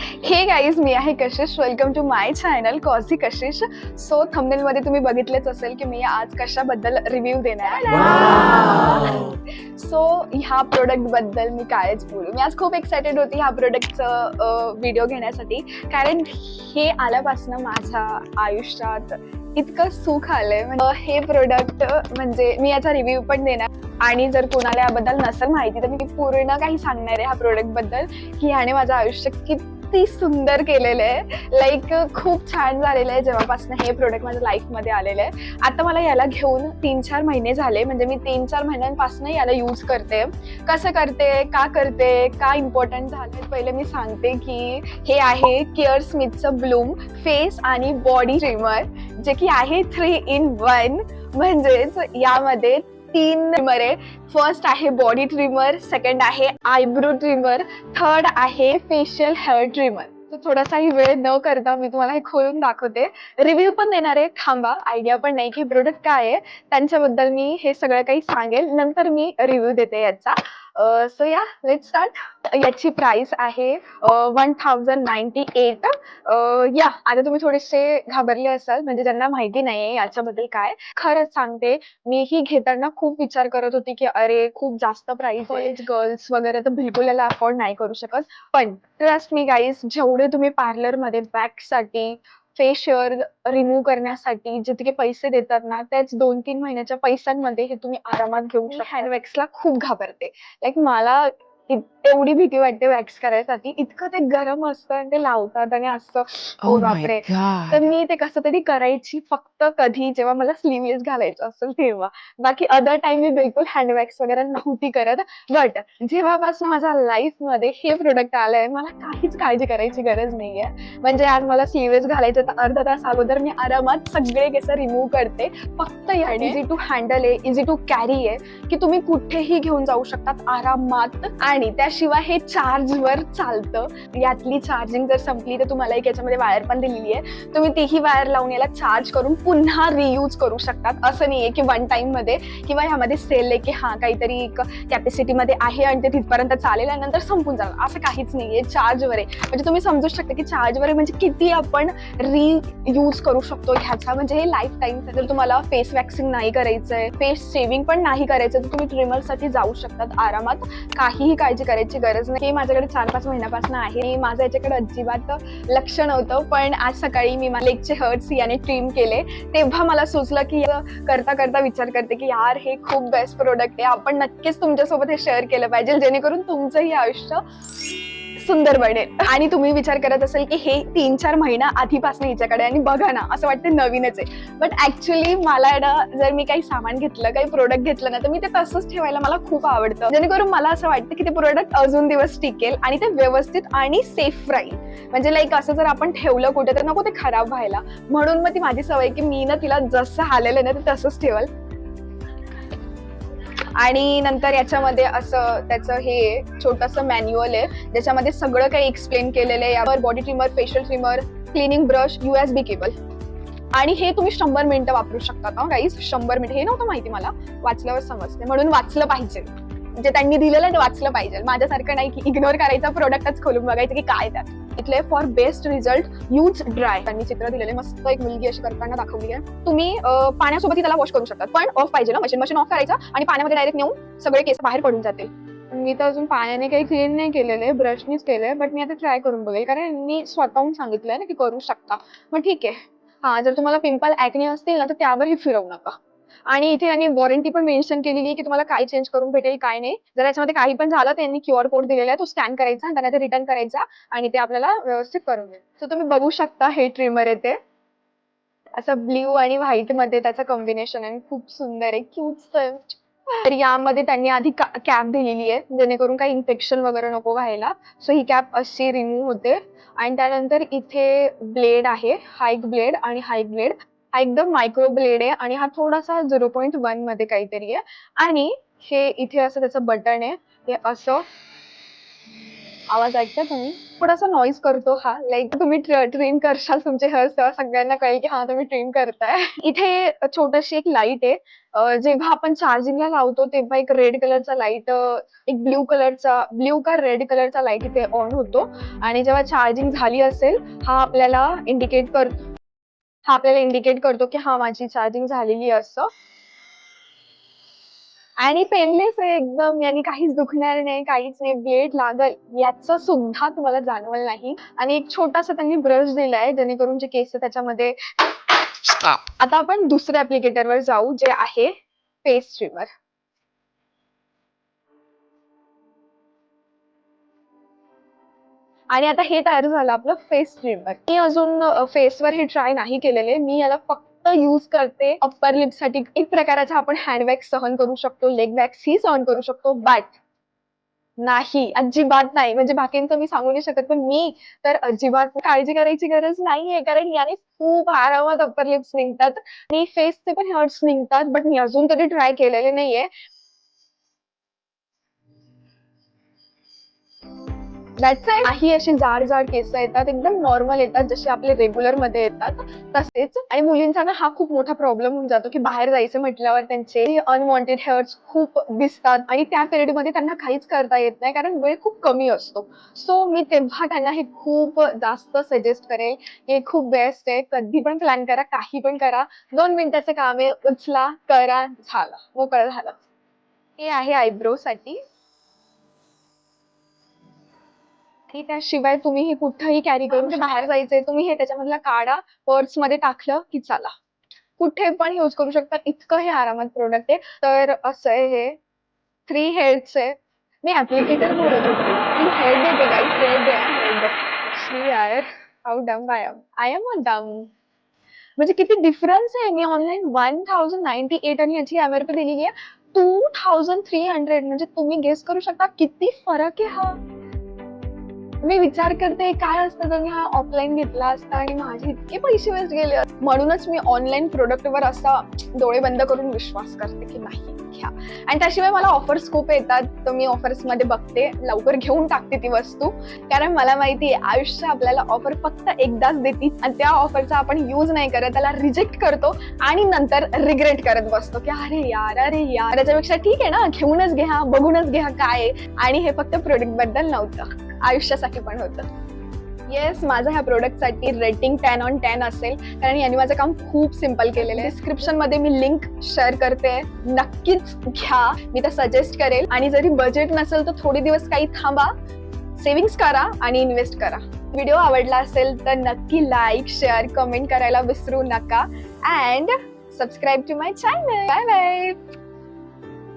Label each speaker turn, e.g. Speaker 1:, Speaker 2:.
Speaker 1: हे गाईज मी आहे Kashish. Welcome to my channel cozy Kashish so thumbnail मध्ये तुम्ही बघितलेच असेल की मी आज कशाबद्दल रिव्ह्यू देणार आहे. सो ह्या प्रोडक्टबद्दल मी कायच बोलू. मी आज खूप एक्सायटेड होती ह्या प्रोडक्टचं व्हिडिओ घेण्यासाठी. कारण हे आल्यापासून माझ्या आयुष्यात इतकं सुख आलंय. म्हणजे हे प्रोडक्ट म्हणजे मी याचा रिव्ह्यू पण देणार. आणि जर कोणाला याबद्दल नसेल माहिती तर मी पूर्ण काही सांगणार आहे ह्या प्रोडक्टबद्दल की ह्याने माझं आयुष्य किती सुंदर केलेलं आहे. लाईक खूप छान झालेलं आहे जेव्हापासून हे प्रोडक्ट माझ्या लाईफमध्ये आलेलं आहे. आता मला याला घेऊन तीन चार महिने झाले. म्हणजे मी तीन चार महिन्यांपासून याला यूज करते. कसं करते? का करते? का इम्पॉर्टंट झालं पहिले मी सांगते की हे आहे केअर स्मिथचं ब्लूम फेस आणि बॉडी ट्रिमर जे की आहे थ्री इन वन म्हणजेच यामध्ये तीन ट्रिमर आहे. फर्स्ट आहे बॉडी ट्रिमर सेकंड आहे आयब्रो ट्रिमर थर्ड आहे फेशियल हेअर ट्रिमर तर थोडासाही वेळ न करता मी तुम्हाला हे खोलून दाखवते. रिव्ह्यू पण देणार आहे. थांबा आयडिया पण नाही की प्रोडक्ट काय आहे. त्यांच्याबद्दल मी हे सगळं काही सांगेल. नंतर मी रिव्ह्यू देते याचा. सो या लेट स्टार्ट याची प्राइस आहे वन थाउजंड नाईन्टी एट या आता तुम्ही थोडेसे घाबरले असाल म्हणजे ज्यांना माहिती नाहीये याच्याबद्दल काय खरंच सांगते मी ही घेताना खूप विचार करत होती की अरे खूप जास्त प्राइस कॉलेज गर्ल्स वगैरे तर बिलकुल याला अफोर्ड नाही करू शकत. पण ट्रस्ट मी गाईज जेवढे तुम्ही पार्लरमध्ये साठी फेशियल रिमूव्ह करण्यासाठी जितके पैसे देतात ना त्याच दोन तीन महिन्याच्या पैशांमध्ये हे तुम्ही आरामात घेऊ शकता. हँडवॅक्सला खूप घाबरते. लाईक मला एवढी भीती वाटते वॅक्स करायसाठी. इतकं ते गरम असतं आणि ते लावतात आणि असं
Speaker 2: Oh
Speaker 1: ओ
Speaker 2: my
Speaker 1: बापरे.
Speaker 2: God.
Speaker 1: तर मी ते कसं तरी करायची फक्त कधी जेव्हा मला स्लीवलेस घालायचं असेल तेव्हा. बाकी अदर टाइम मी बिलकुल हँडवॅक्स वगैरे नव्हती करत. बट जेव्हापासून माझ्या लाईफमध्ये हे प्रोडक्ट आलंय मला काहीच काळजी करायची गरज नाहीये. म्हणजे आज मला स्लीवलेस घालायचं तर अर्धा तास अगोदर मी आरामात सगळे केस रिमूव्ह करते. फक्त याने इझी टू हँडल आहे इझी टू कॅरी आहे की तुम्ही कुठेही घेऊन जाऊ शकतात आरामात. आणि त्याशिवाय हे चार्जवर चालतं. यातली चार्जिंग जर संपली तर तुम्हाला एक याच्यामध्ये वायर पण दिलेली आहे. तुम्ही तीही वायर लावून याला चार्ज करून पुन्हा रियूज करू शकतात. असं नाहीये की वन टाइममध्ये किंवा ह्यामध्ये सेल आहे की हा काहीतरी एक कॅपॅसिटी मध्ये आहे आणि ते तिथपर्यंत चालेल आणि नंतर संपून जाणार. असं काहीच नाहीये. चार्जवर आहे. म्हणजे तुम्ही समजू शकता की चार्जवर आहे म्हणजे किती आपण रियूज करू शकतो ह्याचा. म्हणजे हे लाईफ टाईम जर तुम्हाला फेस वॅक्सिंग नाही करायचंय फेस शेविंग पण नाही करायचं तर तुम्ही ट्रिमरसाठी जाऊ शकतात आरामात. काहीही काळजी करायची गरज नाही. हे माझ्याकडे चार पाच महिन्यापासून आहे. आणि माझं याच्याकडे अजिबात लक्ष नव्हतं पण आज सकाळी मी लेगचे हर्ट्स याने ट्रीम केले. तेव्हा मला सुचलं की करता करता विचार करते की यार हे खूप बेस्ट प्रोडक्ट आहे. आपण नक्कीच तुमच्यासोबत हे शेअर केलं पाहिजे जेणेकरून तुमचंही आयुष्य सुंदर बनेल. आणि तुम्ही विचार करत असेल की हे तीन चार महिना आधीपासून हिच्याकडे आणि बघा ना असं वाटतं नवीनच आहे. बट ऍक्च्युली मला ना जर मी काही सामान घेतलं काही प्रोडक्ट घेतलं ना तर मी ते तसंच ठेवायला मला खूप आवडतं. जेणेकरून मला असं वाटतं की ते प्रोडक्ट अजून दिवस टिकेल आणि ते व्यवस्थित आणि सेफ राहील. म्हणजे लाईक असं जर आपण ठेवलं कुठे तर नको ते खराब व्हायला. म्हणून मग ती माझी सवय की मी ना तिला जसं हालेलं ना ते तसंच ठेवल. आणि नंतर याच्यामध्ये असं त्याचं हे छोटस मॅन्युअल आहे. ज्याच्यामध्ये सगळं काही एक्सप्लेन केलेलं आहे. यावर body trimmer facial trimmer cleaning brush U S B cable आणि हे तुम्ही शंभर मिनिटं वापरू शकता का गाईज शंभर मिनिटं. हे नव्हतं माहिती मला. वाचल्यावर समजते. म्हणून वाचलं पाहिजे. जे त्यांनी दिलेलं ते वाचलं पाहिजे. माझ्यासारखं नाही की इग्नोर करायचा प्रोडक्टच खोलून बघायचं की काय त्यात. इथले for best result use dry त्यांनी चित्र दिलेले मस्त एक मुलगी अशी करताना दाखवली आहे. तुम्ही पाण्यासोबतही त्याला वॉश करू शकतात. पण ऑफ पाहिजे ना. मशीन मशीन ऑफ करायचं आणि पाण्यामध्ये डायरेक्ट नेऊन सगळे केस बाहेर पडून जातील. मी तर अजून पाण्याने काही क्लीन नाही केलेले ब्रशनीच केलंय बट मी आता ट्राय करून बघेल. कारण मी स्वतःहून सांगितलंय ना की करू शकता. मग ठीक आहे. हा जर तुम्हाला पिंपल ऍक्ने असतील ना तर त्यावरही फिरवू नका. आणि इथे यांनी वॉरंटी पण मेन्शन केलेली आहे की तुम्हाला काय चेंज करून भेटेल काय नाही. जर याच्यामध्ये काही पण झालं तर त्यांनी क्यूआर कोड दिलेला आहे तो स्कॅन करायचा आणि त्यांना ते रिटर्न करायचा आणि ते आपल्याला व्यवस्थित करून देईल. सो तुम्ही बघू शकता हे ट्रिमर आहे ते असं ब्ल्यू आणि व्हाईटमध्ये त्याचं कॉम्बिनेशन आहे. खूप सुंदर आहे क्यूट तर यामध्ये त्यांनी आधी कॅप दिलेली आहे जेणेकरून काही इन्फेक्शन वगैरे नको व्हायला. सो ही कॅप अशी रिमूव्ह होते. आणि त्यानंतर इथे ब्लेड आहे हाईक ब्लेड आणि हाईक ब्लेड हा एकदम मायक्रो ब्लेड आहे आणि हा थोडासा झिरो पॉईंट वनमध्ये काहीतरी आहे. आणि हे इथे असं त्याचं बटन आहे. हे असं. आवाज ऐकता तुम्ही? थोडासा नॉईज करतो हा. लाईक तुम्ही ट्रिम करशाल तुमचे हेअर्स तेव्हा सगळ्यांना कळेल की हा तुम्ही ट्रिम करताय. इथे छोटीशी एक लाइट आहे. जेव्हा आपण चार्जिंगला लावतो तेव्हा एक रेड कलरचा लाइट एक ब्ल्यू कलरचा ब्ल्यू का रेड कलरचा लाइट इथे ऑन होतो. आणि जेव्हा चार्जिंग झाली असेल हा आपल्याला इंडिकेट करतो हा आपल्याला इंडिकेट करतो की हा माझी चार्जिंग झालेली असं. आणि पेनलेस आहे एकदम याने काहीच दुखणार नाही काहीच नाही ब्लेड लागल याचं सुद्धा तुम्हाला जाणवल नाही. आणि एक छोटासा त्यांनी ब्रश दिलाय जेणेकरून जे केस त्याच्यामध्ये आता आपण दुसऱ्या applicator वर जाऊ जे आहे फेस ट्रिमर आणि आता हे तयार झालं आपलं फेस ट्रिमर मी अजून फेसवर हे ट्राय नाही केलेले. मी याला फक्त यूज करते अप्पर लिपसाठी एक प्रकाराचा आपण हँड वॅक्स सहन करू शकतो लेग वॅक्स ही सहन करू शकतो बट नाही अजिबात नाही. म्हणजे बाकींचं मी सांगू नाही शकत पण मी तर अजिबात काळजी करायची गरज नाहीये. कारण याने खूप आरामात अप्पर लिप्स निघतात. आणि फेसचे पण हर्ट्स निघतात बट मी अजून तरी ट्राय केलेले नाहीये. दॅट्स काही अशी जाड जाड केस येतात एकदम नॉर्मल येतात जसे आपले रेग्युलरमध्ये येतात तसेच आणि मुलींचा ना हा खूप मोठा प्रॉब्लेम होऊन जातो की बाहेर जायचं म्हटल्यावर त्यांचे अनवॉन्टेड हेअर्स खूप दिसतात आणि त्या पिरियडमध्ये त्यांना काहीच करता येत नाही कारण वेळ खूप कमी असतो. सो मी तेव्हा त्यांना हे खूप जास्त सजेस्ट करेल हे खूप बेस्ट आहे. कधी पण प्लॅन करा काही पण करा. दोन मिनिटाचे काम आहे. उचला करा झालं. मोकळं झालं. हे आहे आयब्रो साठी. आणि त्याशिवाय तुम्ही हे कुठेही कॅरी करून बाहेर जायचंय तुम्ही हे त्याच्यामधला काढा पर्समध्ये टाकलं की चला. कुठे पण यूज करू शकता इतकं हे आरामात प्रोडक्ट आहे. तर असं आहे हे. थ्री हेड्स आहे. मी ऍप्लिकेटर बोलत होते. थ्री हेड देते गाईस हेड दे हेड शी यार how dumb I am I am a dumb म्हणजे किती डिफरन्स आहे. मी online one thousand ninety eight आणि याची एमआरपी दिलेली आहे. टू थाउजंड थ्री हंड्रेड म्हणजे तुम्ही गेस करू शकता किती फरक आहे हा. मी विचार करते काय असतं तर मी हा ऑफलाईन घेतला असता आणि माझे इतके पैसे वेस्ट गेले म्हणूनच मी ऑनलाईन प्रोडक्टवर असा डोळे बंद करून विश्वास करते की नाही घ्या. आणि त्याशिवाय मला ऑफर्स खूप येतात. तर मी ऑफर्समध्ये बघते लवकर घेऊन टाकते ती वस्तू. कारण मला माहिती आहे आयुष्य आपल्याला ऑफर फक्त एकदाच देते आणि त्या ऑफरचा आपण यूज नाही करत त्याला रिजेक्ट करतो आणि नंतर रिग्रेट करत बसतो की अरे यार अरे यार. त्याच्यापेक्षा ठीक आहे ना घेऊनच घ्या बघूनच घ्या काय आणि हे फक्त प्रोडक्टबद्दल नव्हतं. आयुष्यासाठी पण होतं. येस माझं ह्या प्रोडक्टसाठी रेटिंग टेन ऑन टेन असेल. कारण यांनी माझं काम खूप सिंपल केलेलं आहे. डिस्क्रिप्शनमध्ये मी लिंक शेअर करते. नक्कीच घ्या. मी तर सजेस्ट करेल. आणि जरी बजेट नसेल तर थोडे दिवस काही थांबा. सेव्हिंग्स करा आणि इन्व्हेस्ट करा. व्हिडिओ आवडला असेल तर नक्की लाईक शेअर कमेंट करायला विसरू नका. And subscribe to my channel bye bye